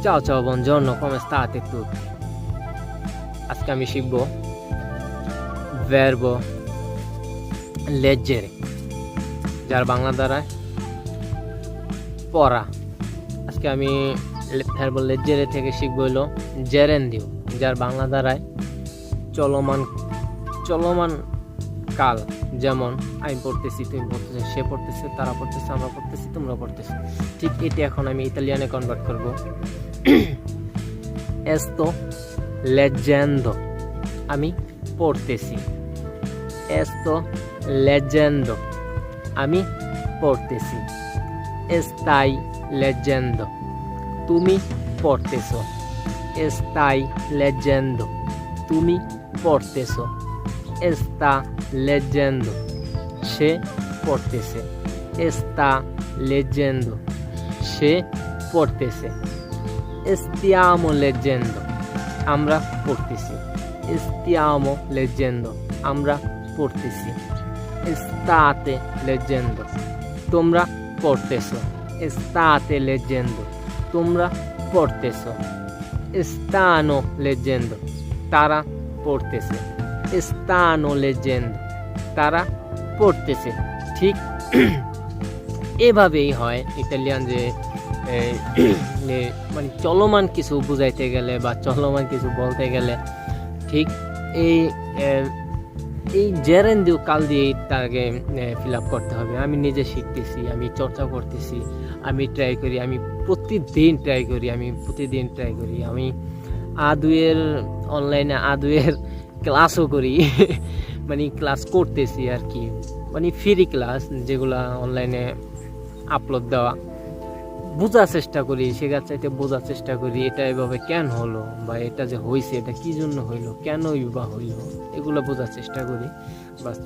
Ciao ciao, buongiorno, come state tutti? আজকে আমি শিখব verbo leggere যার বাংলা দ্বারা পড়া আজকে আমি verbo leggere থেকে শিখব হলো জেরেন্দিও যার বাংলা দ্বারায় চলমান চলমান কাল যেমন, আমি পড়তেছি, তুমি পড়তেছো, সে পড়তেছে, তারা পড়তেছে, আমরা পড়তেছি, তোমরা পড়তেছো। ঠিক এটি এখন আমি ইতালিয়ানে কনভার্ট করব। এsto leggendo আমি পড়তেছি। Esto leggendo আমি পড়তেছি। Stai leggendo তুমি পড়তেছো। Stai leggendo তুমি পড়তেছো। Está leggendo সে পড়তেছে está leggendo সে পড়তেছে stiamo leggendo আমরা পড়তেছি stiamo leggendo আমরা পড়তেছি state leggendo তোমরা পড়তেছো state leggendo তোমরা পড়তেছো stanno leggendo তারা পড়তেছে stanno leggendo তারা পড়তেছে। ঠিক এভাবেই হয় ইটালিয়ান যে মানে চলমান কিছু বুঝাইতে গেলে বা চলমান কিছু বলতে গেলে, ঠিক এই এই জেরেন দিও কাল দিয়ে তাকে ফিল আপ করতে হবে। আমি নিজে শিখতেছি, আমি চর্চা করতেছি, আমি ট্রাই করি, আমি প্রতিদিন ট্রাই করি, আমি প্রতিদিন ট্রাই করি। আমি আদুয়ের অনলাইনে আদুয়ের ক্লাসও করি। মানে ক্লাস করতেছি আর কি। মানে ফ্রি ক্লাস যেগুলা অনলাইনে আপলোড দেওয়া। বোঝার চেষ্টা করি, শেখার চাইতে বোঝার চেষ্টা করি, এটা এভাবে কেন হলো বা এটা যে হয়েছে এটা কী জন্য হইল, কেনই বা হইল, এগুলো বোঝার চেষ্টা করি। বাস